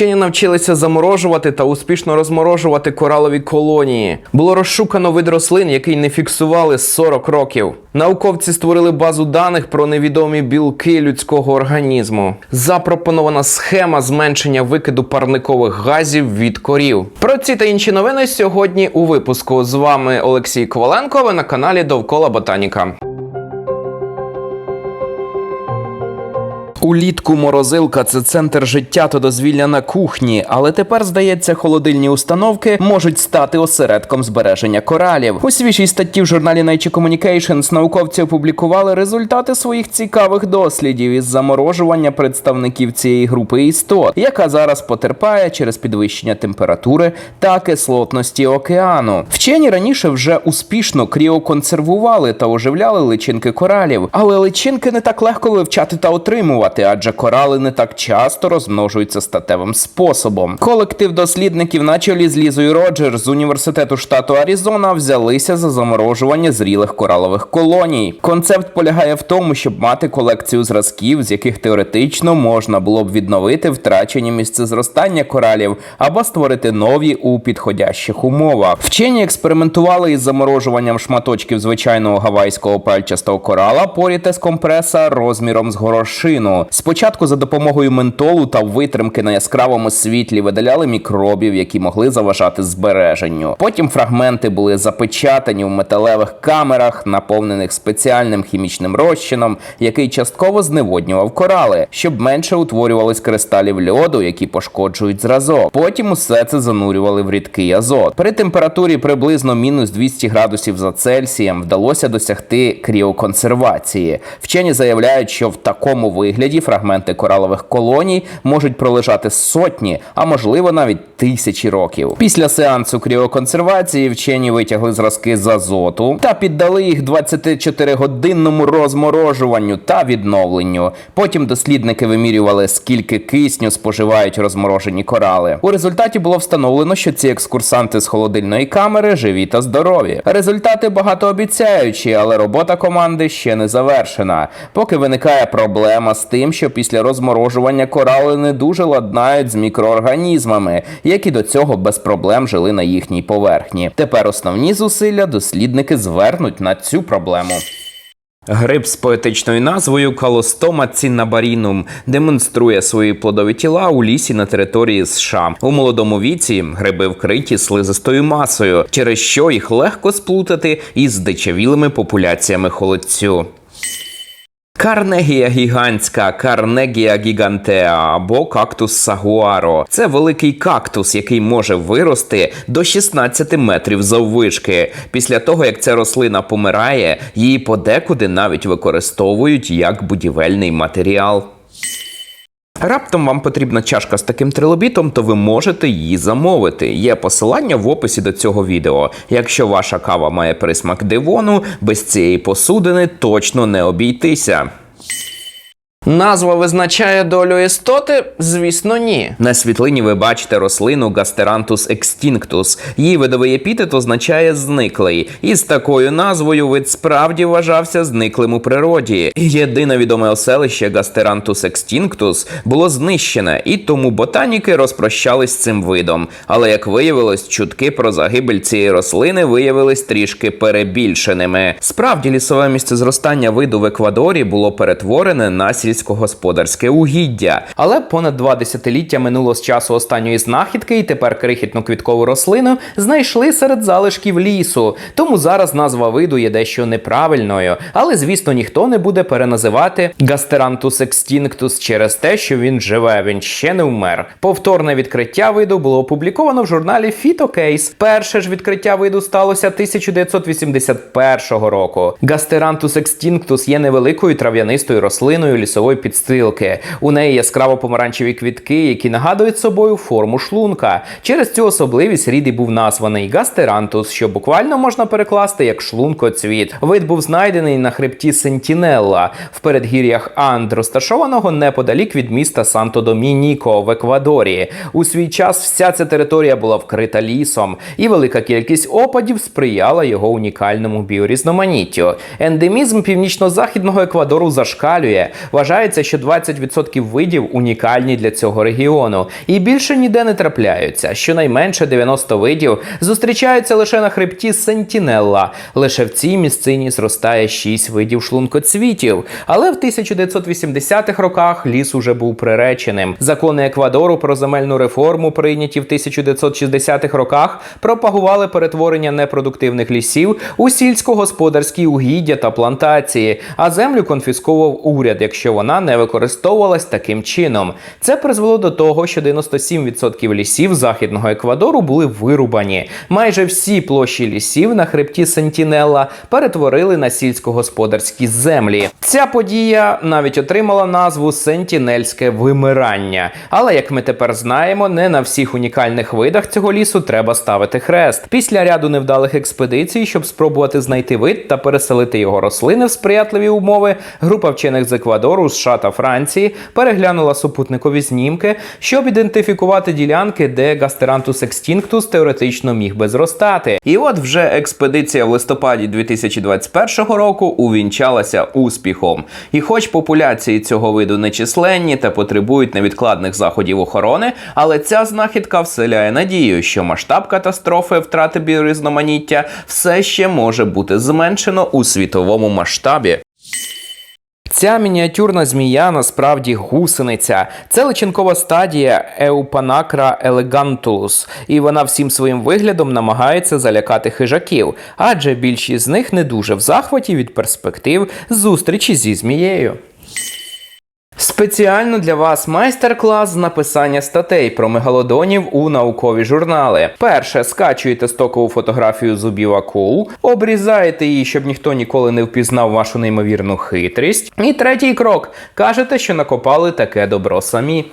Вчені навчилися заморожувати та успішно розморожувати коралові колонії. Було розшукано вид рослин, який не фіксували 40 років. Науковці створили базу даних про невідомі білки людського організму. Запропонована схема зменшення викиду парникових газів від корів. Про ці та інші новини сьогодні у випуску. З вами Олексій Коваленко. Ви на каналі Довкола Ботаніка. Улітку морозилка це центр життя та дозвілля на кухні, але тепер, здається, холодильні установки можуть стати осередком збереження коралів. У свіжій статті в журналі Nature Communications науковці опублікували результати своїх цікавих дослідів із заморожування представників цієї групи істот, яка зараз потерпає через підвищення температури та кислотності океану. Вчені раніше вже успішно кріоконсервували та оживляли личинки коралів, але личинки не так легко вивчати та отримувати адже корали не так часто розмножуються статевим способом. Колектив дослідників на чолі з Лізою Роджер з університету штату Аризона взялися за заморожування зрілих коралових колоній. Концепт полягає в тому, щоб мати колекцію зразків, з яких теоретично можна було б відновити втрачені місця зростання коралів або створити нові у підходящих умовах. Вчені експериментували із заморожуванням шматочків звичайного гавайського пальчастого корала із компреса розміром з горошину. Спочатку за допомогою ментолу та витримки на яскравому світлі видаляли мікробів, які могли заважати збереженню. Потім фрагменти були запечатані в металевих камерах, наповнених спеціальним хімічним розчином, який частково зневоднював корали, щоб менше утворювались кристалів льоду, які пошкоджують зразок. Потім усе це занурювали в рідкий азот. При температурі приблизно мінус 200 градусів за Цельсієм вдалося досягти кріоконсервації. Вчені заявляють, що в такому вигляді фрагменти коралових колоній можуть пролежати сотні, а можливо навіть тисячі років. Після сеансу кріоконсервації вчені витягли зразки з азоту та піддали їх 24-годинному розморожуванню та відновленню. Потім дослідники вимірювали, скільки кисню споживають розморожені корали. У результаті було встановлено, що ці екскурсанти з холодильної камери живі та здорові. Результати багатообіцяючі, але робота команди ще не завершена. Поки виникає проблема з тим, що після розморожування корали не дуже ладнають з мікроорганізмами, які до цього без проблем жили на їхній поверхні. Тепер основні зусилля дослідники звернуть на цю проблему. Гриб з поетичною назвою Калостома ціннабарінум демонструє свої плодові тіла у лісі на території США. У молодому віці гриби вкриті слизистою масою, через що їх легко сплутати із дичавілими популяціями холодцю. Карнегія гігантська, карнегія гігантеа або кактус сагуаро. Це великий кактус, який може вирости до 16 метрів заввишки. Після того, як ця рослина помирає, її подекуди навіть використовують як будівельний матеріал. Раптом вам потрібна чашка з таким трилобітом, то ви можете її замовити. Є посилання в описі до цього відео. Якщо ваша кава має присмак дивону, без цієї посудини точно не обійтися. Назва визначає долю істоти? Звісно, ні. На світлині ви бачите рослину Гастерантус extinctus. Її видовий епітет означає зниклий. І з такою назвою вид справді вважався зниклим у природі. Єдине відоме оселище Гастерантус extinctus було знищене, і тому ботаніки розпрощались з цим видом. Але як виявилось, чутки про загибель цієї рослини виявились трішки перебільшеними. Справді лісове місце зростання виду в Еквадорі було перетворене на сільськогосподарське угіддя. Але понад два десятиліття минуло з часу останньої знахідки, і тепер крихітну квіткову рослину знайшли серед залишків лісу. Тому зараз назва виду є дещо неправильною. Але звісно, ніхто не буде переназивати Гастерантус extinctus через те, що він живе. Він ще не вмер. Повторне відкриття виду було опубліковано в журналі Phytocase. Перше ж відкриття виду сталося 1981 року. Гастерантус extinctus є невеликою трав'янистою рослиною лісової підстилки. У неї яскраво помаранчеві квітки, які нагадують собою форму шлунка. Через цю особливість рід і був названий Гастерантус, що буквально можна перекласти як шлункоцвіт. Вид був знайдений на хребті Сентінелла в передгір'ях Анд, розташованого неподалік від міста Санто-Домініко в Еквадорі. У свій час вся ця територія була вкрита лісом, і велика кількість опадів сприяла його унікальному біорізноманіттю. Ендемізм північно-західного Еквадору зашкалює. Вважається, Вважається, що 20% видів унікальні для цього регіону і більше ніде не трапляються. Щонайменше 90 видів зустрічаються лише на хребті Сентінелла. Лише в цій місцині зростає 6 видів шлункоцвітів. Але в 1980-х роках ліс уже був приреченим. Закони Еквадору про земельну реформу, прийняті в 1960-х роках, пропагували перетворення непродуктивних лісів у сільськогосподарські угіддя та плантації, а землю конфісковував уряд, якщо вона не використовувалась таким чином. Це призвело до того, що 97% лісів західного Еквадору були вирубані. Майже всі площі лісів на хребті Сентінелла перетворили на сільськогосподарські землі. Ця подія навіть отримала назву Сентінельське вимирання. Але як ми тепер знаємо, не на всіх унікальних видах цього лісу треба ставити хрест. Після ряду невдалих експедицій, щоб спробувати знайти вид та переселити його рослини в сприятливі умови, група вчених з Еквадору, США та Франції переглянула супутникові знімки, щоб ідентифікувати ділянки, де Гастерантус екстінктус теоретично міг би зростати. І от вже експедиція в листопаді 2021 року увінчалася успіхом. І хоч популяції цього виду нечисленні та потребують невідкладних заходів охорони, але ця знахідка вселяє надію, що масштаб катастрофи втрати біорізноманіття все ще може бути зменшено у світовому масштабі. Ця мініатюрна змія насправді гусениця. Це личинкова стадія Еупанакра елегантулус, і вона всім своїм виглядом намагається залякати хижаків, адже більшість з них не дуже в захваті від перспектив зустрічі зі змією. Спеціально для вас майстер-клас з написання статей про мегалодонів у наукові журнали. Перше, скачуєте стокову фотографію зубів акул, обрізаєте її, щоб ніхто ніколи не впізнав вашу неймовірну хитрість. І третій крок кажете, що накопали таке добро самі.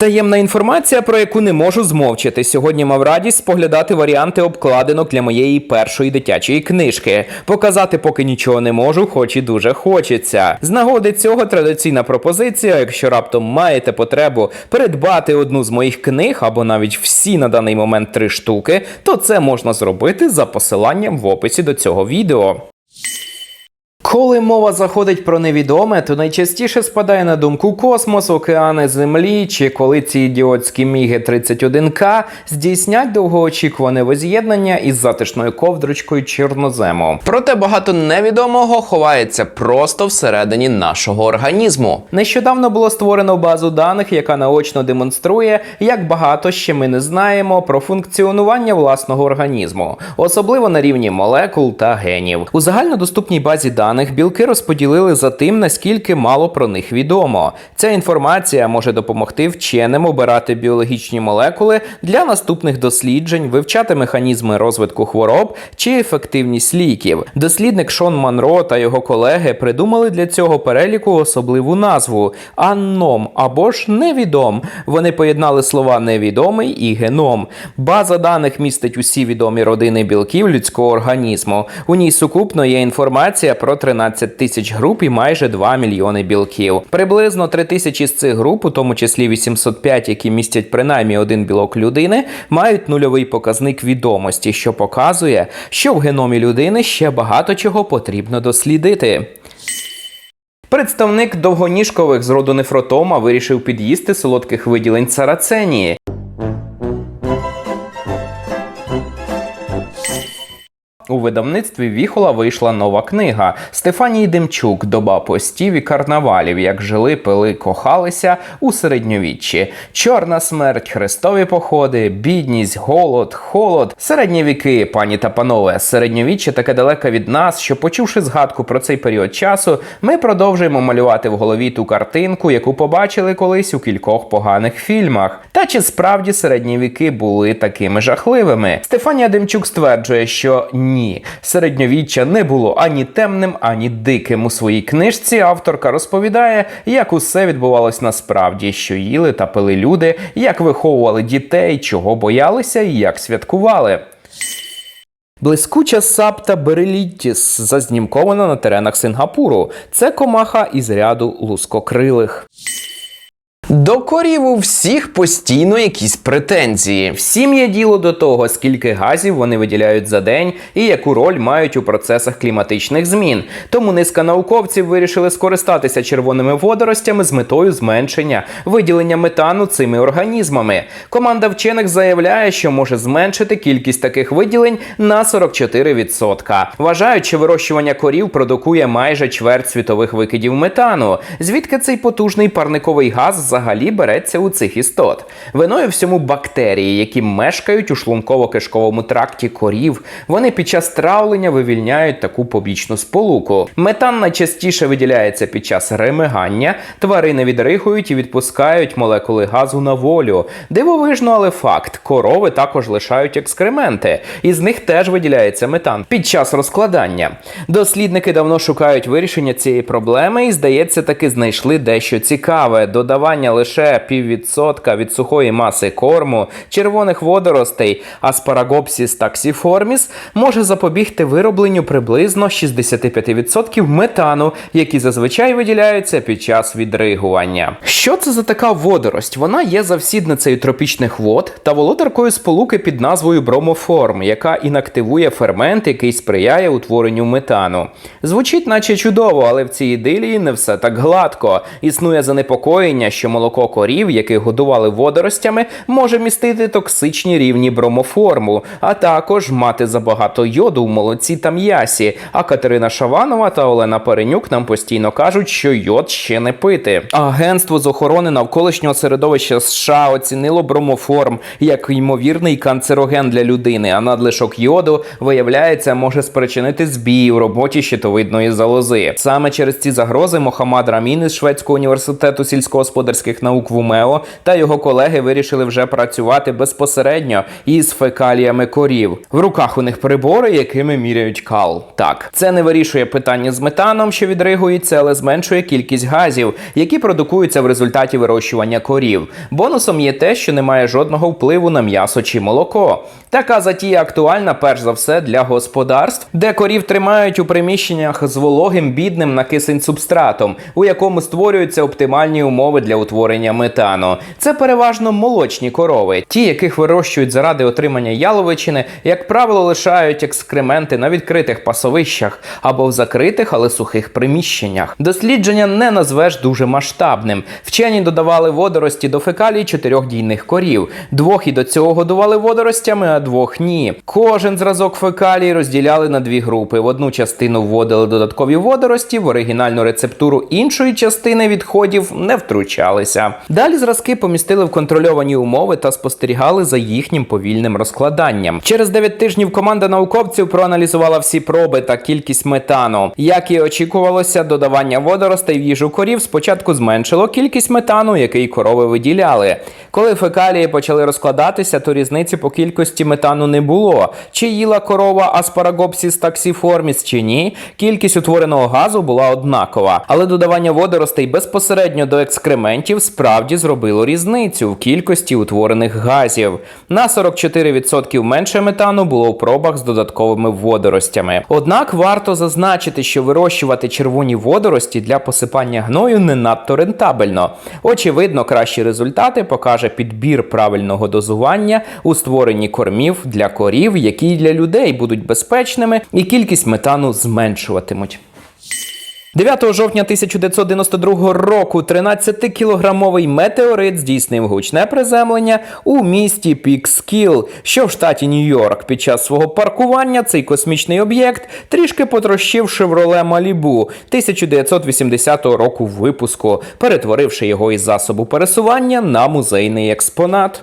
Таємна інформація, про яку не можу змовчати. Сьогодні мав радість споглядати варіанти обкладинок для моєї першої дитячої книжки. Показати поки нічого не можу, хоч і дуже хочеться. З нагоди цього традиційна пропозиція. Якщо раптом маєте потребу придбати одну з моїх книг або навіть всі на даний момент три штуки, то це можна зробити за посиланням в описі до цього відео. Коли мова заходить про невідоме, то найчастіше спадає на думку космос, океани Землі, чи коли ці ідіотські міги 31К здійснять довгоочікуване воз'єднання із затишною ковдрочкою чорнозему. Проте багато невідомого ховається просто всередині нашого організму. Нещодавно було створено базу даних, яка наочно демонструє, як багато ще ми не знаємо про функціонування власного організму, особливо на рівні молекул та генів. У загальнодоступній базі даних білки розподілили за тим, наскільки мало про них відомо. Ця інформація може допомогти вченим обирати біологічні молекули для наступних досліджень, вивчати механізми розвитку хвороб чи ефективність ліків. Дослідник Шон Манро та його колеги придумали для цього переліку особливу назву анном або ж невідом. Вони поєднали слова невідомий і геном. База даних містить усі відомі родини білків людського організму. У ній сукупно є інформація про 13 тисяч груп і майже 2 мільйони білків. Приблизно 3 тисячі з цих груп, у тому числі 805, які містять принаймні один білок людини, мають нульовий показник відомості, що показує, що в геномі людини ще багато чого потрібно дослідити. Представник довгоніжкових з роду нефротома вирішив під'їсти солодких виділень цараценії. У видавництві Віхола вийшла нова книга Стефанії Демчук Доба постів і карнавалів, як жили, пили, кохалися у середньовіччі. Чорна смерть, хрестові походи, бідність, голод, холод. Середні віки, пані та панове, середньовіччя таке далеке від нас, що, почувши згадку про цей період часу, ми продовжуємо малювати в голові ту картинку, яку побачили колись у кількох поганих фільмах. Та чи справді середні віки були такими жахливими? Стефанія Демчук стверджує, що ні. Середньовіччя не було ані темним, ані диким. У своїй книжці авторка розповідає, як усе відбувалось насправді, що їли та пили люди, як виховували дітей, чого боялися і як святкували. Блискуча сапта береліттіс зазнімкована на теренах Сингапуру. Це комаха із ряду лускокрилих. До корів у всіх постійно якісь претензії. Всім є діло до того, скільки газів вони виділяють за день і яку роль мають у процесах кліматичних змін. Тому низка науковців вирішили скористатися червоними водоростями з метою зменшення виділення метану цими організмами. Команда вчених заявляє, що може зменшити кількість таких виділень на 44%. Вважають, що вирощування корів продукує майже чверть світових викидів метану. Звідки цей потужний парниковий газ взагалі береться у цих істот? Виною всьому бактерії, які мешкають у шлунково-кишковому тракті корів. Вони під час травлення вивільняють таку побічну сполуку. Метан найчастіше виділяється під час ремигання. Тварини відригують і відпускають молекули газу на волю. Дивовижно, але факт: корови також лишають екскременти. Із них теж виділяється метан під час розкладання. Дослідники давно шукають вирішення цієї проблеми і, здається, таки знайшли дещо цікаве: додавання лише піввідсотка від сухої маси корму, червоних водоростей Asparagopsis taxiformis може запобігти виробленню приблизно 65% метану, які зазвичай виділяються під час відригування. Що це за така водорость? Вона є завсідницею тропічних вод та володаркою сполуки під назвою бромоформ, яка інактивує фермент, який сприяє утворенню метану. Звучить, наче чудово, але в цій ідилії не все так гладко. Існує занепокоєння, що молоко корів, яких годували водоростями, може містити токсичні рівні бромоформу, а також мати забагато йоду в молоці та м'ясі. А Катерина Шаванова та Олена Перенюк нам постійно кажуть, що йод ще не пити. Агентство з охорони навколишнього середовища США оцінило бромоформ як ймовірний канцероген для людини, а надлишок йоду, виявляється, може спричинити збій у роботі щитовидної залози. Саме через ці загрози Мохаммад Рамін із Шведського університету сільськогосподарських наук в УМЕО та його колеги вирішили вже працювати безпосередньо із фекаліями корів. В руках у них прибори, якими міряють кал. Так, це не вирішує питання з метаном, що відригується, але зменшує кількість газів, які продукуються в результаті вирощування корів. Бонусом є те, що немає жодного впливу на м'ясо чи молоко. Така затія актуальна перш за все для господарств, де корів тримають у приміщеннях з вологим бідним на кисень субстратом, у якому створюються оптимальні умови для утворення метану. Це переважно молочні корови, ті, яких вирощують заради отримання яловичини, як правило, лишають екскременти на відкритих пасовищах або в закритих, але сухих приміщеннях. Дослідження не назвеш дуже масштабним. Вчені додавали водорості до фекалій чотирьох дійних корів. Двох і до цього годували водоростями, а двох ні. Кожен зразок фекалій розділяли на дві групи. В одну частину вводили додаткові водорості, в оригінальну рецептуру іншої частини відходів не втручалися. Далі зразки помістили в контрольовані умови та спостерігали за їхнім повільним розкладанням. Через 9 тижнів команда науковців проаналізувала всі проби та кількість метану. Як і очікувалося, додавання водоростей в їжу корів спочатку зменшило кількість метану, який корови виділяли. Коли фекалії почали розкладатися, то різниці по кількості метану не було. Чи їла корова Asparagopsis taxiformis чи ні, кількість утвореного газу була однакова. Але додавання водоростей безпосередньо до екскрементів справді зробило різницю в кількості утворених газів. На 44% менше метану було в пробах з додатковими водоростями. Однак варто зазначити, що вирощувати червоні водорості для посипання гною не надто рентабельно. Очевидно, кращі результати покаже підбір правильного дозування у створенні кормів для корів, які для людей будуть безпечними, і кількість метану зменшуватимуть. 9 жовтня 1992 року 13-кілограмовий метеорит здійснив гучне приземлення у місті Пікскіл, що в штаті Нью-Йорк. Під час свого паркування цей космічний об'єкт трішки потрощив Шевроле Малібу 1980 року випуску, перетворивши його із засобу пересування на музейний експонат.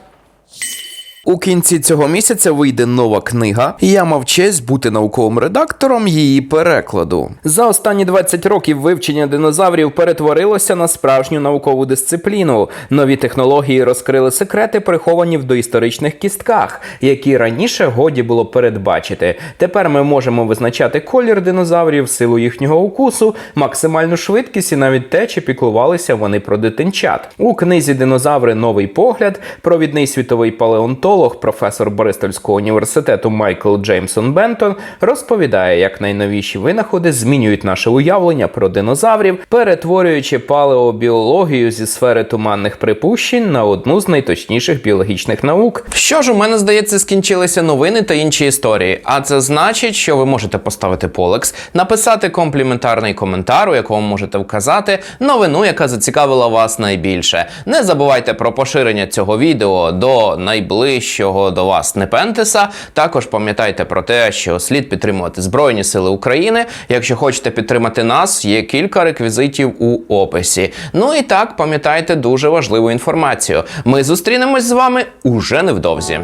У кінці цього місяця вийде нова книга. Я мав честь бути науковим редактором її перекладу. За останні 20 років вивчення динозаврів перетворилося на справжню наукову дисципліну. Нові технології розкрили секрети, приховані в доісторичних кістках, які раніше годі було передбачити. Тепер ми можемо визначати колір динозаврів, силу їхнього укусу, максимальну швидкість і навіть те, чи піклувалися вони про дитинчат. У книзі Динозаври Новий погляд провідний світовий палеонтолог біолог, професор Бористольського університету Майкл Джеймсон Бентон розповідає, як найновіші винаходи змінюють наше уявлення про динозаврів, перетворюючи палеобіологію зі сфери туманних припущень на одну з найточніших біологічних наук. Що ж, у мене здається, скінчилися новини та інші історії. А це значить, що ви можете поставити полекс, написати компліментарний коментар, у якому можете вказати новину, яка зацікавила вас найбільше. Не забувайте про поширення цього відео до найближчого до вас Непентеса. Також пам'ятайте про те, що слід підтримувати Збройні Сили України. Якщо хочете підтримати нас, є кілька реквізитів у описі. Ну і так, пам'ятайте дуже важливу інформацію. Ми зустрінемось з вами уже невдовзі.